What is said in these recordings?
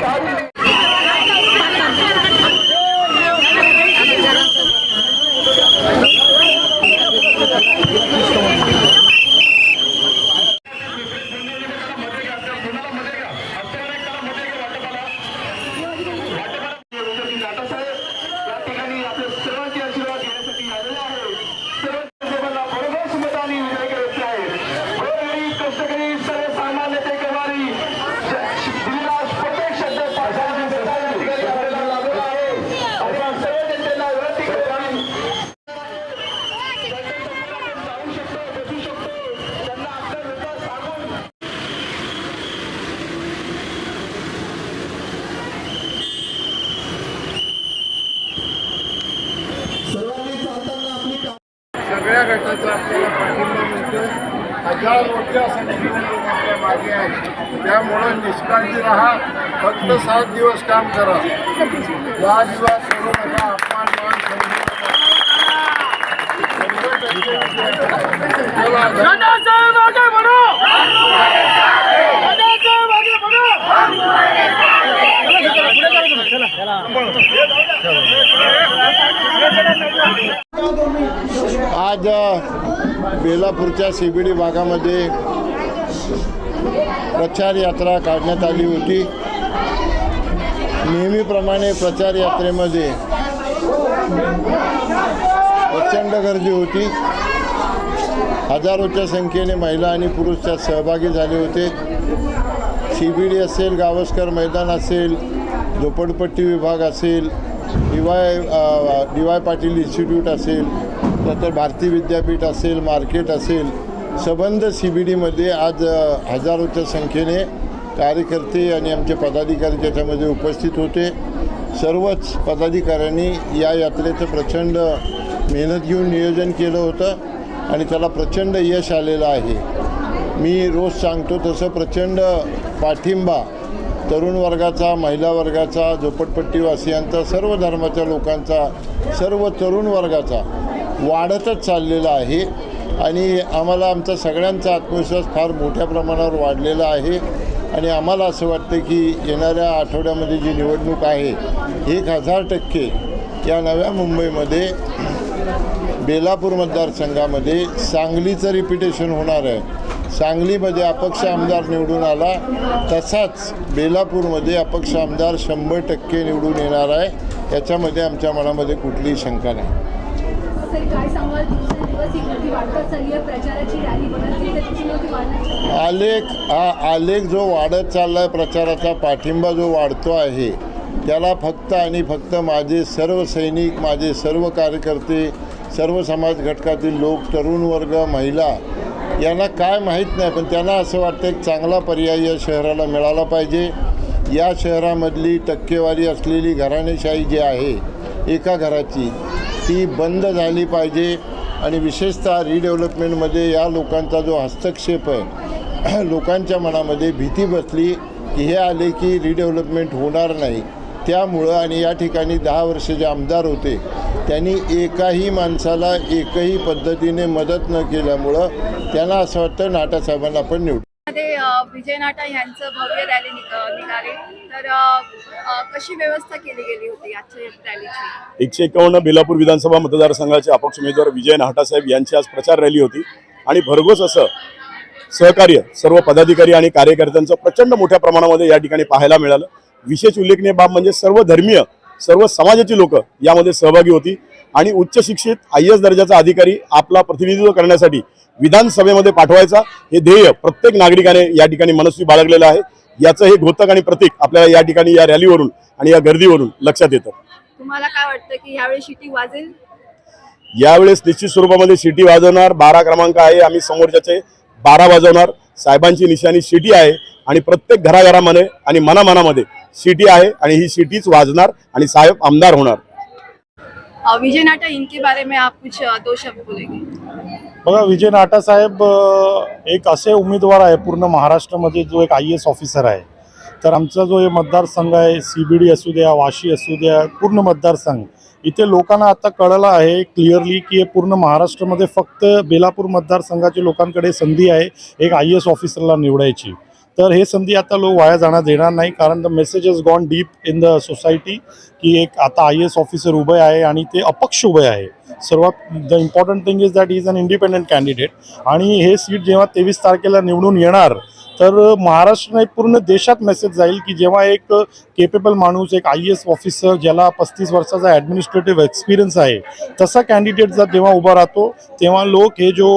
Sabe? हजारोच्या संख्येने आपल्या मागे आहेत. त्यामुळं निष्काळजी राहा फक्त सात दिवस काम करा. दहा दिवस करू नका अपमान मान आज बेलापूरच्या सीबीडी भागामध्ये प्रचार यात्रा काढण्यात आली होती. नेहमीप्रमाणे प्रचार यात्रेमध्ये प्रचंड गर्दी होती. हजारोच्या संख्येने महिला आणि पुरुष त्यात सहभागी झाले होते. सी बी डी असेल गावस्कर मैदान असेल झोपडपट्टी विभाग असेल D Y D Y Patil institute असेल नंतर भारती विद्यापीठ असेल मार्केट असेल सबंध सी बी डीमध्ये आज हजारोच्या संख्येने कार्यकर्ते आणि आमचे पदाधिकारी त्याच्यामध्ये उपस्थित होते. सर्वच पदाधिकाऱ्यांनी या यात्रेचं प्रचंड मेहनत घेऊन नियोजन केलं होतं आणि त्याला प्रचंड यश आलेलं आहे. मी रोज सांगतो तसं प्रचंड पाठिंबा तरुण वर्गाचा महिला वर्गाचा झोपडपट्टीवासियांचा सर्व धर्माच्या लोकांचा सर्व तरुण वर्गाचा वाढतच चाललेला आहे. आणि आम्हाला आमचा सगळ्यांचा आत्मविश्वास फार मोठ्या प्रमाणावर वाढलेला आहे. आणि आम्हाला असं वाटतं की येणाऱ्या आठवड्यामध्ये जी निवडणूक आहे एक हजार टक्के या नव्या मुंबईमध्ये बेलापूर मतदारसंघामध्ये सांगलीचं रिपिटेशन होणार आहे. सांगलीमध्ये अपक्ष आमदार निवडून आला तसाच बेलापूरमध्ये अपक्ष आमदार शंभर टक्के निवडून येणार आहे. याच्यामध्ये आमच्या मनामध्ये कुठलीही शंका नाही. काय सांगाल? दिवसेंदिवस ही गर्दी चालली आहे. प्रचाराची रॅली आलेख हा आलेख जो वाढत चालला आहे प्रचाराचा पाठिंबा जो वाढतो आहे त्याला फक्त आणि फक्त माझे सर्व सैनिक माझे सर्व कार्यकर्ते सर्व समाज घटकातील लोक तरुण वर्ग महिला यांना काय माहीत नाही पण त्यांना असं वाटतं एक चांगला पर्याय या शहराला मिळाला पाहिजे. या शहरामधली टक्केवारी असलेली घराणेशाही जी आहे एका घराची ती बंद झाली पाहिजे आणि विशेषतः रिडेव्हलपमेंटमध्ये या लोकांचा जो हस्तक्षेप आहे लोकांच्या मनामध्ये भीती बसली की हे आले की रिडेव्हलपमेंट होणार नाही. त्यामुळं आणि या ठिकाणी दहा वर्ष जे आमदार होते त्यांनी एकाही माणसाला एकही पद्धतीने मदत न केल्यामुळं त्यांना असं वाटतं नाटासाहेबांना आपण निवडू. मध्ये विजय नाटा यांचं भव्य रॅली निघाली. तर कशी व्यवस्था केली गेली होती आजच्या रॅलीची? एकशे एकावन्न बेलापूर विधानसभा मतदारसंघाचे अपक्ष उमेदवार विजय नाहटासाहेब यांची आज प्रचार रॅली होती. आणि भरघोस असं सहकार्य सर्व पदाधिकारी आणि कार्यकर्त्यांचं प्रचंड मोठ्या प्रमाणामध्ये या ठिकाणी पाहायला मिळालं. विशेष उल्लेखनीय बाब म्हणजे सर्व धर्मीय सर्व समाजाची लोक यामध्ये सहभागी होती. आणि उच्च शिक्षित आय एस दर्जाचा अधिकारी आपला प्रतिनिधित्व करण्यासाठी विधानसभेमध्ये पाठवायचा हे ध्येय प्रत्येक नागरिकाने या ठिकाणी मनस्वी बाळगलेलं आहे. याचं हे घोतक आणि प्रतीक आपल्याला या ठिकाणी या रॅलीवरून आणि या गर्दीवरून लक्षात येतं. तुम्हाला काय वाटतं की ह्यावेळी शिटी वाजेल? यावेळेस निश्चित स्वरूपामध्ये सिटी वाजवणार बारा क्रमांक आहे आम्ही समोरच्याचे बारा वाजवणार. साहेबांची निशाणी सिटी आहे आणि प्रत्येक घराघरामध्ये आणि मनामनामध्ये सिटी आहे आणि ही सिटीच वाजणार आणि साहेब आमदार होणार. विजय नाटा इनके बारे में आप कुछ दो शब्द बोलेंगे। बघा विजय नाटा साहेब एक असे उमेदवार आहे पूर्ण महाराष्ट्रामध्ये जो एक आय एस ऑफिसर आहे. तर आमचा जो हे मतदारसंघ आहे सी बी डी असू द्या वाशी असू द्या पूर्ण मतदारसंघ. इथे लोकांना आता कळलं आहे क्लिअरली की हे पूर्ण महाराष्ट्रामध्ये फक्त बेलापूर मतदारसंघाच्या लोकांकडे संधी आहे एक आय एस ऑफिसरला निवडायची. तर हे संधी आता लोक वाया जाणार देणार नाही कारण the message is gone deep in the society की एक आता आय एस ऑफिसर उभे आहे आणि ते अपक्ष उभे आहे. सर्वात the important thing is that is an independent candidate आणि हे सीट जेव्हा तेवीस तारखेला निवडून येणार तर महाराष्ट्र नाही पूर्ण देशात मेसेज जाईल की जेव्हा एक केपेबल माणूस एक आय एस ऑफिसर ज्याला पस्तीस वर्षाचा ॲडमिनिस्ट्रेटिव्ह एक्सपिरियन्स आहे तसा कॅन्डिडेट जर जेव्हा उभा राहतो तेव्हा लोक हे जो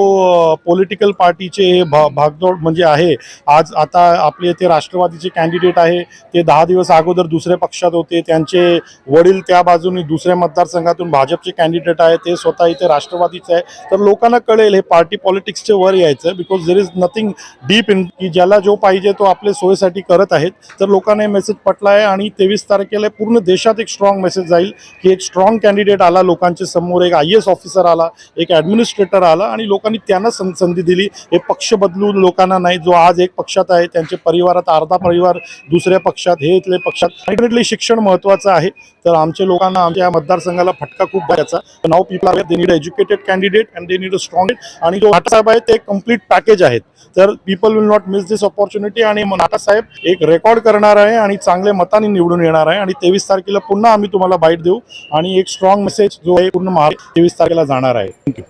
पॉलिटिकल पार्टीचे हे भा भागदौड म्हणजे आहे आज आता आपले ते राष्ट्रवादीचे कॅन्डिडेट आहे ते दहा दिवस अगोदर दुसऱ्या पक्षात होते त्यांचे वडील त्या बाजूने दुसऱ्या मतदारसंघातून भाजपचे कॅन्डिडेट आहे ते स्वतः इथे राष्ट्रवादीचे आहे. तर लोकांना कळेल हे पार्टी पॉलिटिक्सचे वर यायचं because there is nothing deep in की ज्याला ज्याला जो पाहिजे तो आपल्या सोयीसाठी करत आहेत. तर लोकांना मेसेज पटला आहे आणि तेवीस तारखेला पूर्ण देशात एक स्ट्रॉंग मेसेज जाईल. की एक स्ट्रॉंग कॅन्डिडेट आला लोकांच्या समोर एक आय एस ऑफिसर आला एक ॲडमिनिस्ट्रेटर आला आणि लोकांनी त्यांना सं संधी दिली. हे पक्ष बदलून लोकांना नाही जो आज एक पक्षात आहे त्यांच्या परिवारात अर्धा परिवार दुसऱ्या पक्षात हे इथले पक्षात. डेफिनेटली शिक्षण महत्त्वाचं आहे. तर आमच्या लोकांना आमच्या या मतदारसंघाला फटका खूप द्यायचा नाव people they need educated candidate and they need a strong आणि जो साहेब आहे ते कंप्लीट पॅकेज आहेत. तर people will not miss this opportunity आणि नाटा साहेब एक रेकॉर्ड करणार आहे आणि चांगल्या मताने निवडून येणार आहे. आणि तेवीस तारखेला पुन्हा आम्ही तुम्हाला बाईट देऊ आणि एक स्ट्रॉंग मेसेज जो आहे पूर्ण महाराष्ट्र तेवीस तारखेला जाणार आहे. थँक्यू